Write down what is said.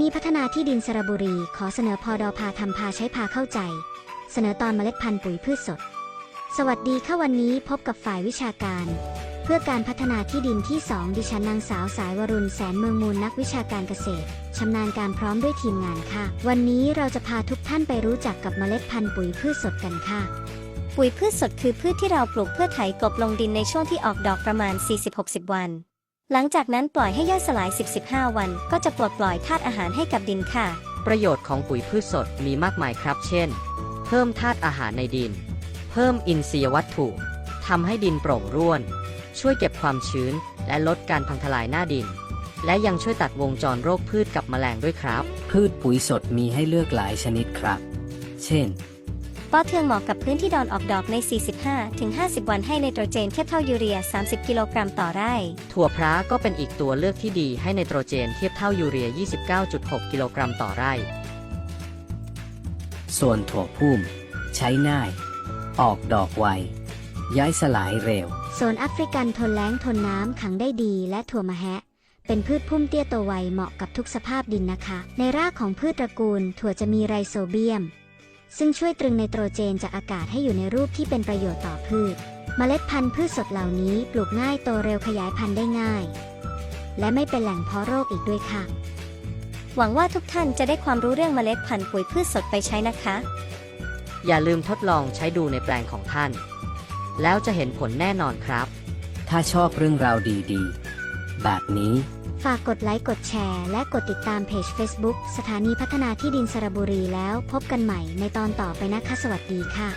นีพัฒนาที่ดินสระบุรี ขอเสนอพอดอพาทำพาใช้พาเข้าใจ เสนอตอนเมล็ดพันธุ์ปุ๋ยพืชสด สวัสดีค่ะวันนี้พบกับฝ่ายวิชาการ เพื่อการพัฒนาที่ดินที่ 2 ดิฉันนางสาวสายวรุณแสนเมืองมูลนักวิชาการเกษตรชำนาญการพร้อมด้วยทีมงานค่ะ วันนี้เราจะพาทุกท่านไปรู้จักกับเมล็ดพันธุ์ปุ๋ยพืชสดกันค่ะปุ๋ยพืชสดคือพืชที่เราปลูกเพื่อไถกลบลงดินในช่วงที่ออกดอกประมาณ 40-60 วัน หลังจากนั้นปล่อยให้ย่อยสลาย 10-15 วัน ก็จะปลดปล่อยธาตุอาหารให้กับดินค่ะ ประโยชน์ของปุ๋ยพืชสดมีมากมายครับ เช่น เพิ่มธาตุอาหารในดิน เพิ่มอินทรียวัตถุทำให้ดินโปร่งร่วน ช่วยเก็บความชื้น และลดการพังทลายหน้าดิน และยังช่วยตัดวงจรโรคพืชกับแมลงด้วยครับ พืชปุ๋ยสดมีให้เลือกหลายชนิดครับ เช่น ปอเทืองเหมาะกับพื้นที่ดอนออกดอกใน 45-50 วันให้ไนโตรเจนเทียบเท่ายูเรีย 30 กิโลกรัมต่อไร่ ถั่วพร้าก็เป็นอีกตัวเลือกที่ดีให้ไนโตรเจนเทียบเท่ายูเรีย 29.6 กิโลกรัมต่อไร่ ส่วนถั่วพุ่ม ใช้ง่าย ออกดอกไว ย้ายสลายเร็ว โซนแอฟริกันทนแล้งทนน้ำขังได้ดีและถั่วมะแฮะ เป็นพืชพุ่มเตี้ยโตไวเหมาะกับทุกสภาพดินนะคะ ในรากของพืชตระกูลถั่วจะมีไรโซเบียม ซึ่งช่วยตรึงไนโตรเจนจากอากาศให้อยู่ในรูปที่เป็นประโยชน์ต่อพืช เมล็ดพันธุ์พืชสดเหล่านี้ปลูกง่ายโตเร็วขยายพันธุ์ได้ง่าย และไม่เป็นแหล่งเพาะโรคอีกด้วยค่ะ หวังว่าทุกท่านจะได้ความรู้เรื่องเมล็ดพันธุ์ปุ๋ยพืชสดไปใช้นะคะ อย่าลืมทดลองใช้ดูในแปลงของท่าน แล้วจะเห็นผลแน่นอนครับ ถ้าชอบเรื่องราวดีๆ แบบนี้ ฝากกดไลค์กดแชร์ และกดติดตามเพจ Facebook สถานีพัฒนาที่ดินสระบุรีแล้วพบกันใหม่ในตอนต่อไปนะคะสวัสดีค่ะ